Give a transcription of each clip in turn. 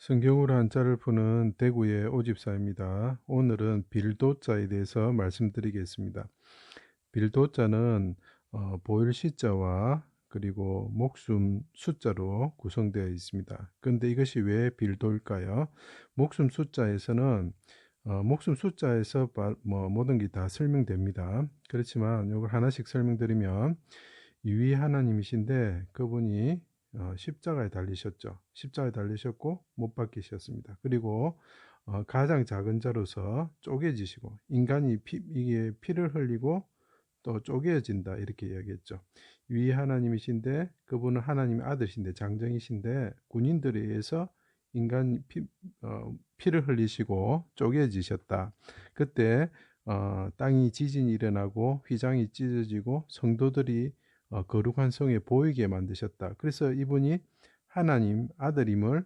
성경으로 한자를 푸는 대구의 오집사입니다. 오늘은 빌도자에 대해서 말씀드리겠습니다. 빌도자는 어, 보일 시자와 그리고 목숨 숫자로 구성되어 있습니다. 그런데 이것이 왜 빌도일까요? 목숨 숫자에서는 어, 목숨 숫자에서 뭐 모든 게 다 설명됩니다. 그렇지만 이걸 하나씩 설명드리면 유위 하나님이신데 그분이 어, 십자가에 달리셨죠. 십자가에 달리셨고 못 박히셨습니다. 그리고 어, 가장 작은 자로서 쪼개지시고 인간이 피, 이게 피를 흘리고 또 쪼개진다 이렇게 이야기했죠. 위 하나님이신데 그분은 하나님의 아들이신데 장정이신데 군인들에 의해서 인간 피, 어, 피를 흘리시고 쪼개지셨다. 그때 어, 땅이 지진이 일어나고 휘장이 찢어지고 성도들이 어, 거룩한 성에 보이게 만드셨다. 그래서 이분이 하나님 아들임을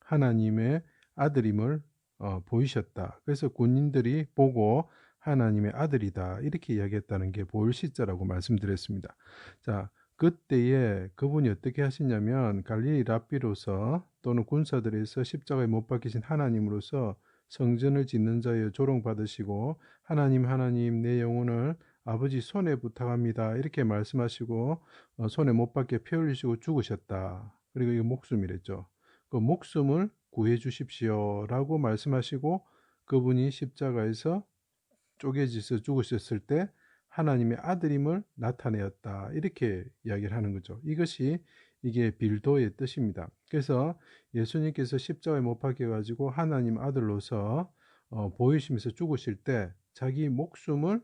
하나님의 아들임을 어, 보이셨다. 그래서 군인들이 보고 하나님의 아들이다 이렇게 이야기했다는 게 보일 시자라고 말씀드렸습니다. 자 그때에 그분이 어떻게 하시냐면 갈릴리 랍비로서 또는 군사들에서 십자가에 못 박히신 하나님으로서 성전을 짓는 자여 조롱받으시고 하나님 하나님 내 영혼을 아버지 손에 부탁합니다. 이렇게 말씀하시고 어, 손에 못 박게 피 흘리시고 죽으셨다. 그리고 이거 목숨이랬죠. 그 목숨을 구해 주십시오라고 말씀하시고 그분이 십자가에서 쪼개져서 죽으셨을 때 하나님의 아들임을 나타내었다. 이렇게 이야기를 하는 거죠. 이것이 이게 빌도의 뜻입니다. 그래서 예수님께서 십자가에 못 박혀 가지고 하나님 아들로서 어, 보이시면서 죽으실 때 자기 목숨을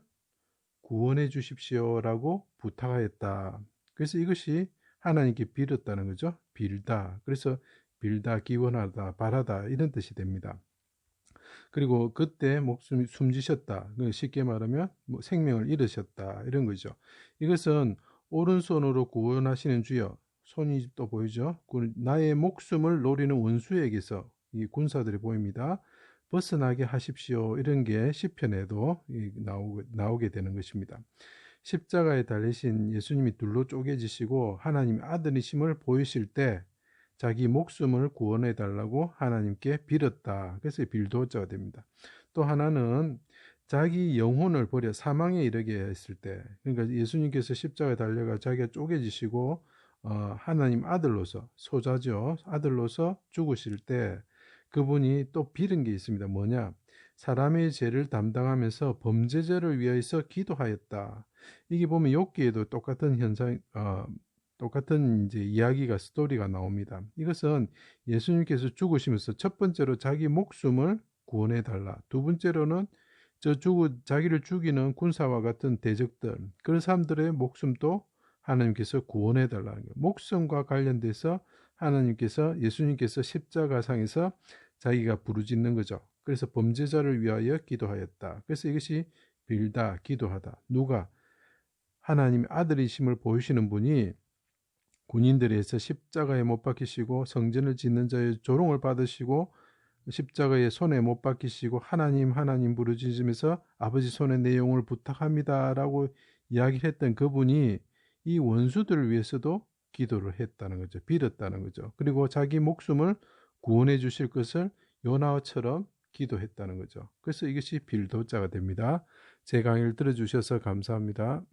구원해 주십시오라고 부탁하였다. 그래서 이것이 하나님께 빌었다는 거죠. 빌다. 그래서 빌다, 기원하다, 바라다 이런 뜻이 됩니다. 그리고 그때 목숨이 숨지셨다. 그 쉽게 말하면 뭐 생명을 잃으셨다. 이런 거죠. 이것은 오른손으로 구원하시는 주여. 손이 또 보이죠? 나의 목숨을 노리는 원수에게서 이 군사들이 보입니다. 벗어나게 하십시오. 이런 게 시편에도 나오 게 되는 것입니다. 십자가에 달리신 예수님이 둘로 쪼개지시고 하나님 아들이심을 보이실 때 자기 목숨을 구원해 달라고 하나님께 빌었다. 그래서 빌도자가 됩니다. 또 하나는 자기 영혼을 버려 사망에 이르게 했을 때, 그러니까 예수님께서 십자가에 달려가 자기가 쪼개지시고 어, 하나님 아들로서 소자죠 아들로서 죽으실 때 그분이 또 빌은 게 있습니다. 뭐냐? 사람의 죄를 담당하면서 범죄자를 위해서 기도하였다. 이게 보면 욥기에도 똑같은 현상, 어, 똑같은 이제 이야기가 스토리가 나옵니다. 이것은 예수님께서 죽으시면서 첫 번째로 자기 목숨을 구원해 달라. 두 번째로는 저 죽, 자기를 죽이는 군사와 같은 대적들, 그런 사람들의 목숨도 하나님께서 구원해 달라는 거예요. 목숨과 관련돼서 하나님께서 예수님께서 십자가상에서 자기가 부르짖는 거죠. 그래서 범죄자를 위하여 기도하였다. 그래서 이것이 빌다, 기도하다. 누가 하나님의 아들이심을 보이시는 분이 군인들에서 십자가에 못 박히시고 성전을 짓는 자의 조롱을 받으시고 십자가에 손에 못 박히시고 하나님 하나님 부르짖으면서 아버지 손에 내 영혼을 부탁합니다라고 이야기를 했던 그분이 이 원수들을 위해서도 기도를 했다는 거죠. 빌었다는 거죠. 그리고 자기 목숨을 구원해 주실 것을 요나처럼 기도했다는 거죠. 그래서 이것이 빌도자가 됩니다. 제 강의를 들어주셔서 감사합니다.